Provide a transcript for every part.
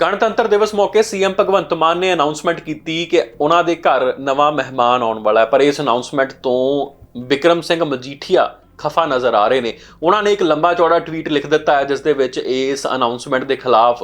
ਗਣਤੰਤਰ ਦਿਵਸ ਮੌਕੇ ਸੀਐਮ ਭਗਵੰਤ ਮਾਨ ਨੇ ਅਨਾਉਂਸਮੈਂਟ ਕੀਤੀ ਕਿ ਉਹਨਾਂ ਦੇ ਘਰ ਨਵਾਂ ਮਹਿਮਾਨ ਆਉਣ ਵਾਲਾ ਹੈ। ਪਰ ਇਸ ਅਨਾਉਂਸਮੈਂਟ ਤੋਂ ਵਿਕਰਮ ਸਿੰਘ ਮਜੀਠੀਆ ਖਫਾ ਨਜ਼ਰ ਆ ਰਹੇ ਨੇ। ਉਹਨਾਂ ਨੇ ਇੱਕ ਲੰਬਾ ਚੌੜਾ ਟਵੀਟ ਲਿਖ ਦਿੱਤਾ ਹੈ, ਜਿਸ ਦੇ ਵਿੱਚ ਇਸ ਅਨਾਉਂਸਮੈਂਟ ਦੇ ਖਿਲਾਫ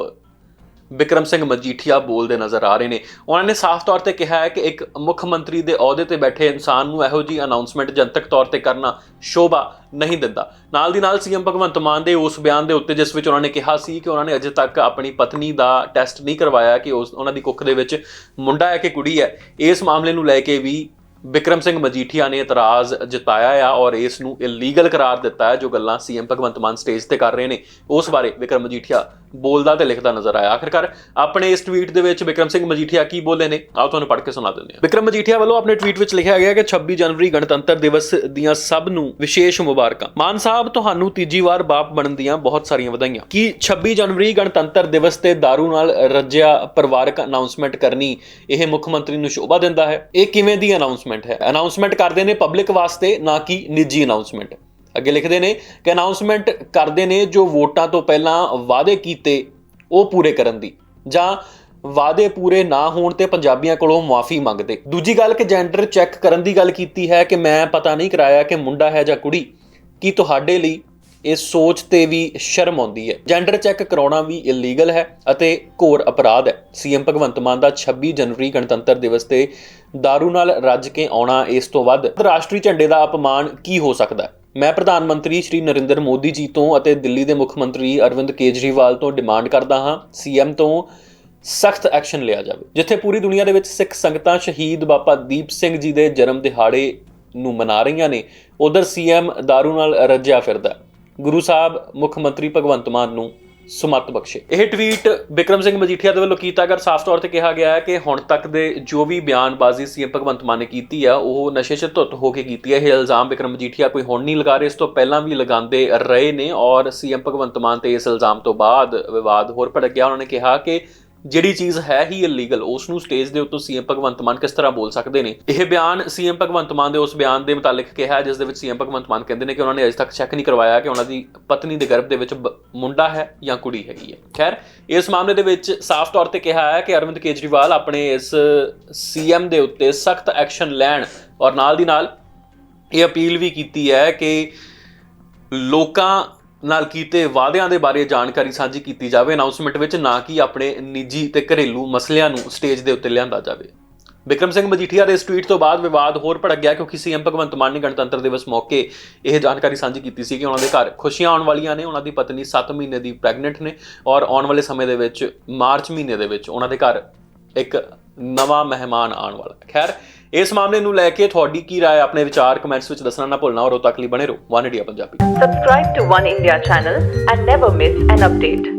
ਵਿਕਰਮ ਸਿੰਘ ਮਜੀਠੀਆ ਬੋਲਦੇ ਨਜ਼ਰ ਆ ਰਹੇ ਨੇ। ਉਹਨਾਂ ਨੇ ਸਾਫ਼ ਤੌਰ ਤੇ ਕਿਹਾ ਹੈ ਕਿ ਇੱਕ ਮੁੱਖ ਮੰਤਰੀ ਦੇ ਅਹੁਦੇ ਤੇ ਬੈਠੇ ਇਨਸਾਨ ਨੂੰ ਇਹੋ ਜੀ ਅਨਾਉਂਸਮੈਂਟ ਜਨਤਕ ਤੌਰ ਤੇ ਕਰਨਾ ਸ਼ੋਭਾ ਨਹੀਂ ਦਿੰਦਾ। ਨਾਲ ਦੀ ਨਾਲ ਸੀਐਮ ਭਗਵੰਤ ਮਾਨ ਦੇ ਉਸ ਬਿਆਨ ਦੇ ਉੱਤੇ, ਜਿਸ ਵਿੱਚ ਉਹਨਾਂ ਨੇ ਕਿਹਾ ਸੀ ਕਿ ਉਹਨਾਂ ਨੇ ਅਜੇ ਤੱਕ ਆਪਣੀ ਪਤਨੀ ਦਾ ਟੈਸਟ ਨਹੀਂ ਕਰਵਾਇਆ ਕਿ ਉਸ, ਉਹਨਾਂ ਦੀ ਕੁੱਖ ਦੇ ਵਿੱਚ ਮੁੰਡਾ ਹੈ ਕਿ ਕੁੜੀ ਹੈ, ਇਸ ਮਾਮਲੇ ਨੂੰ ਲੈ ਕੇ ਵੀ ਵਿਕਰਮ ਸਿੰਘ ਮਜੀਠੀਆ ਨੇ ਇਤਰਾਜ਼ ਜਤਾਇਆ ਆ ਔਰ ਇਸ ਨੂੰ ਇਲੀਗਲ ਕਰਾਰ ਦਿੱਤਾ ਹੈ, ਜੋ ਗੱਲਾਂ ਸੀਐਮ ਭਗਵੰਤ ਮਾਨ ਸਟੇਜ ਤੇ ਕਰ ਰਹੇ ਨੇ। ਉਸ ਬਾਰੇ ਵਿਕਰਮ ਮਜੀਠੀਆ ਬੋਲਦਾ ਤੇ ਲਿਖਦਾ ਨਜ਼ਰ ਆਇਆ। ਆਖਿਰਕਾਰ ਆਪਣੇ ਇਸ ਟਵੀਟ ਦੇ ਵਿੱਚ ਵਿਕਰਮ ਸਿੰਘ ਮਜੀਠੀਆ ਕੀ ਬੋਲੇ ਨੇ? ਆਓ ਤੁਹਾਨੂੰ ਪੜ੍ਹ ਕੇ ਸੁਣਾ ਦਿੰਦੇ ਹਾਂ। ਵਿਕਰਮ ਮਜੀਠੀਆ ਵੱਲੋਂ ਆਪਣੇ ਟਵੀਟ ਵਿੱਚ ਲਿਖਿਆ ਗਿਆ ਕਿ 26 ਜਨਵਰੀ ਗਣਤੰਤਰ ਦਿਵਸ ਦੀਆਂ ਸਭ ਨੂੰ ਵਿਸ਼ੇਸ਼ ਮੁਬਾਰਕਾਂ। ਮਾਨ ਸਾਹਿਬ, ਤੁਹਾਨੂੰ ਤੀਜੀ ਵਾਰ ਬਾਪ ਬਣਨ ਦੀਆਂ ਬਹੁਤ ਸਾਰੀਆਂ ਵਧਾਈਆਂ। ਕੀ 26 ਜਨਵਰੀ ਗਣਤੰਤਰ ਦਿਵਸ ਤੇ दारू ਨਾਲ ਰੱਜਿਆ ਪਰਿਵਾਰਕ ਅਨਾਉਂਸਮੈਂਟ ਕਰਨੀ ਇਹ ਮੁੱਖ ਮੰਤਰੀ ਨੂੰ ਸ਼ੋਭਾ ਦਿੰਦਾ ਹੈ? ਇਹ ਕਿਵੇਂ ਦੀ ਅਨਾਉਂਸਮੈਂਟ ਹੈ। ਅਨਾਉਂਸਮੈਂਟ ਕਰਦੇ ਨੇ ਪਬਲਿਕ ਵਾਸਤੇ, ਨਾ ਕਿ ਨਿੱਜੀ ਅਨਾਉਂਸਮੈਂਟ ਅੱਗੇ ਲਿਖਦੇ ਨੇ ਕਿ ਅਨਾਉਂਸਮੈਂਟ ਕਰਦੇ ਨੇ ਜੋ ਵੋਟਾਂ ਤੋਂ ਪਹਿਲਾਂ ਵਾਅਦੇ ਕੀਤੇ, ਉਹ ਪੂਰੇ ਕਰਨ ਦੀ। ਜਾਂ ਵਾਅਦੇ ਪੂਰੇ ਨਾ ਹੋਣ ਤੇ ਪੰਜਾਬੀਆਂ ਕੋਲੋਂ ਮਾਫੀ ਮੰਗਦੇ। ਦੂਜੀ ਗੱਲ ਕਿ ਜੈਂਡਰ ਚੈੱਕ ਕਰਨ ਦੀ ਗੱਲ ਕੀਤੀ ਹੈ ਕਿ ਮੈਂ ਪਤਾ ਨਹੀਂ ਕਰਾਇਆ ਕਿ ਮੁੰਡਾ ਹੈ ਜਾਂ ਕੁੜੀ। ਕੀ ਤੁਹਾਡੇ ਲਈ ਇਹ ਸੋਚ ਤੇ ਵੀ ਸ਼ਰਮ ਆਉਂਦੀ ਹੈ ਜੈਂਡਰ ਚੈੱਕ ਕਰਾਉਣਾ ਵੀ ਇਲੀਗਲ ਹੈ ਅਤੇ ਘੋਰ ਅਪਰਾਧ ਹੈ ਸੀਐਮ ਭਗਵੰਤ ਮਾਨ ਦਾ 26 ਜਨਵਰੀ ਗਣਤੰਤਰ ਦਿਵਸ ਤੇ दारू ਨਾਲ ਰੱਜ ਕੇ ਆਉਣਾ ਇਸ ਤੋਂ ਵੱਧ ਰਾਸ਼ਟਰੀ ਝੰਡੇ ਦਾ ਅਪਮਾਨ ਕੀ ਹੋ ਸਕਦਾ ਹੈ ਮੈਂ ਪ੍ਰਧਾਨ ਮੰਤਰੀ ਸ਼੍ਰੀ ਨਰਿੰਦਰ ਮੋਦੀ ਜੀ ਤੋਂ ਅਤੇ ਦਿੱਲੀ ਦੇ ਮੁੱਖ ਮੰਤਰੀ ਅਰਵਿੰਦ ਕੇਜਰੀਵਾਲ ਤੋਂ ਡਿਮਾਂਡ ਕਰਦਾ ਹਾਂ ਸੀਐਮ ਤੋਂ ਸਖਤ ਐਕਸ਼ਨ ਲਿਆ ਜਾਵੇ ਜਿੱਥੇ ਪੂਰੀ ਦੁਨੀਆ ਦੇ ਵਿੱਚ ਸਿੱਖ ਸੰਗਤਾਂ ਸ਼ਹੀਦ ਬਾਬਾ ਦੀਪ ਸਿੰਘ ਜੀ ਦੇ ਜਨਮ ਦਿਹਾੜੇ ਨੂੰ ਮਨਾ ਰਹੀਆਂ ਨੇ ਉਧਰ ਸੀਐਮ दारू ਨਾਲ ਰੱਜਿਆ ਫਿਰਦਾ ਹੈ। ਗੁਰੂ ਸਾਹਿਬ, ਮੁੱਖ ਮੰਤਰੀ ਭਗਵੰਤ ਮਾਨ ਨੂੰ ਸੁਮਤ ਬਖਸ਼ੇ। ਇਹ ਟਵੀਟ ਬਿਕਰਮ ਸਿੰਘ ਮਜੀਠੀਆ ਦੇ ਵੱਲੋਂ ਕੀਤਾ ਗਿਆ, ਸਾਫ਼ ਤੌਰ ਤੇ ਕਿਹਾ ਗਿਆ ਹੈ ਕਿ ਹੁਣ ਤੱਕ ਦੇ ਜੋ ਵੀ ਬਿਆਨਬਾਜ਼ੀ ਸੀਐਮ ਭਗਵੰਤ ਮਾਨ ਨੇ ਕੀਤੀ ਆ, ਉਹ ਨਸ਼ੇ 'ਚ ਧੁੱਤ ਹੋ ਕੇ ਕੀਤੀ ਹੈ ਇਹ ਇਲਜ਼ਾਮ ਬਿਕਰਮ ਮਜੀਠੀਆ ਕੋਈ ਹੁਣ ਨਹੀਂ ਲਗਾ ਰਹੇ, ਇਸ ਤੋਂ ਪਹਿਲਾਂ ਵੀ ਲਗਾਉਂਦੇ ਰਹੇ ਨੇ ਔਰ ਸੀਐਮ ਭਗਵੰਤ ਮਾਨ ਤੇ ਇਸ ਇਲਜ਼ਾਮ ਤੋਂ ਬਾਅਦ ਵਿਵਾਦ ਹੋਰ ਭੜਕ ਗਿਆ। ਉਹਨਾਂ ਨੇ ਕਿਹਾ ਕਿ ਜਿਹੜੀ ਚੀਜ਼ ਹੈ ਹੀ ਇਲੀਗਲ ਉਸ ਨੂੰ ਸਟੇਜ ਦੇ ਉੱਤੇ ਸੀਐਮ ਭਗਵੰਤ ਮਾਨ ਕਿਸ ਤਰ੍ਹਾਂ ਬੋਲ ਸਕਦੇ ਨੇ? ਇਹ ਬਿਆਨ ਸੀਐਮ ਭਗਵੰਤ ਮਾਨ ਦੇ ਉਸ ਬਿਆਨ ਦੇ ਮੁਤਾਲਿਕ ਕਿਹਾ, ਜਿਸ ਦੇ ਵਿੱਚ ਸੀਐਮ ਭਗਵੰਤ ਮਾਨ ਕਹਿੰਦੇ ਨੇ ਕਿ ਉਹਨਾਂ ਨੇ ਅਜੇ ਤੱਕ ਚੈੱਕ ਨਹੀਂ ਕਰਵਾਇਆ ਕਿ ਉਹਨਾਂ ਦੀ ਪਤਨੀ ਦੇ ਗਰਭ ਦੇ ਵਿੱਚ ਬ- ਮੁੰਡਾ ਹੈ ਜਾਂ ਕੁੜੀ ਹੈਗੀ ਹੈ। ਖੈਰ, ਇਸ ਮਾਮਲੇ ਦੇ ਵਿੱਚ ਸਾਫ਼ ਤੌਰ ਤੇ ਕਿਹਾ ਹੈ ਕਿ ਅਰਵਿੰਦ ਕੇਜਰੀਵਾਲ ਆਪਣੇ ਇਸ ਸੀਐਮ ਦੇ ਉੱਤੇ ਸਖਤ ਐਕਸ਼ਨ ਲੈਣ ਔਰ ਨਾਲ ਦੀ ਨਾਲ ਇਹ ਅਪੀਲ ਵੀ ਕੀਤੀ ਹੈ ਕਿ ਲੋਕਾਂ ਨਾਲ ਕੀਤੇ ਵਾਅਦਿਆਂ ਦੇ ਬਾਰੇ ਜਾਣਕਾਰੀ ਸਾਂਝੀ ਕੀਤੀ ਜਾਵੇ। ਅਨਾਉਂਸਮੈਂਟ ਵਿੱਚ ਨਾ ਕਿ ਆਪਣੇ ਨਿੱਜੀ ਤੇ ਘਰੇਲੂ ਮਸਲਿਆਂ ਨੂੰ ਸਟੇਜ ਦੇ ਉੱਤੇ ਲਿਆਂਦਾ ਜਾਵੇ। ਵਿਕਰਮ ਸਿੰਘ ਮਜੀਠੀਆ ਦੇ ਇਸ ਟਵੀਟ ਤੋਂ ਬਾਅਦ ਵਿਵਾਦ ਹੋਰ ਭੜਕ ਗਿਆ ਕਿਉਂਕਿ ਸੀਐਮ ਭਗਵੰਤ ਮਾਨ ਨੇ ਗਣਤੰਤਰ ਦਿਵਸ ਮੌਕੇ ਇਹ ਜਾਣਕਾਰੀ ਸਾਂਝੀ ਕੀਤੀ ਸੀ ਕਿ ਉਹਨਾਂ ਦੇ ਘਰ ਖੁਸ਼ੀਆਂ ਆਉਣ ਵਾਲੀਆਂ ਨੇ, ਉਹਨਾਂ ਦੀ ਪਤਨੀ 7 ਮਹੀਨੇ ਦੀ ਪ੍ਰੈਗਨੈਂਟ ਨੇ ਔਰ ਆਉਣ ਵਾਲੇ ਸਮੇਂ ਦੇ ਵਿੱਚ ਮਾਰਚ ਮਹੀਨੇ ਦੇ ਵਿੱਚ ਉਹਨਾਂ ਦੇ ਘਰ ਇੱਕ ਨਵਾਂ ਮਹਿਮਾਨ ਆਉਣ ਵਾਲਾ ਹੈ ਖੈਰ ਇਸ ਮਾਮਲੇ ਨੂੰ ਲੈ ਕੇ ਤੁਹਾਡੀ ਕੀ رائے ਆਪਣੇ ਵਿਚਾਰ ਕਮੈਂਟਸ ਵਿੱਚ ਦੱਸਣਾ ਨਾ ਭੁੱਲਣਾ ਔਰ ਉਦੋਂ ਤੱਕ ਲਈ ਬਣੇ ਰਹੋ one India Punjabi Subscribe to One India channel and never miss an update.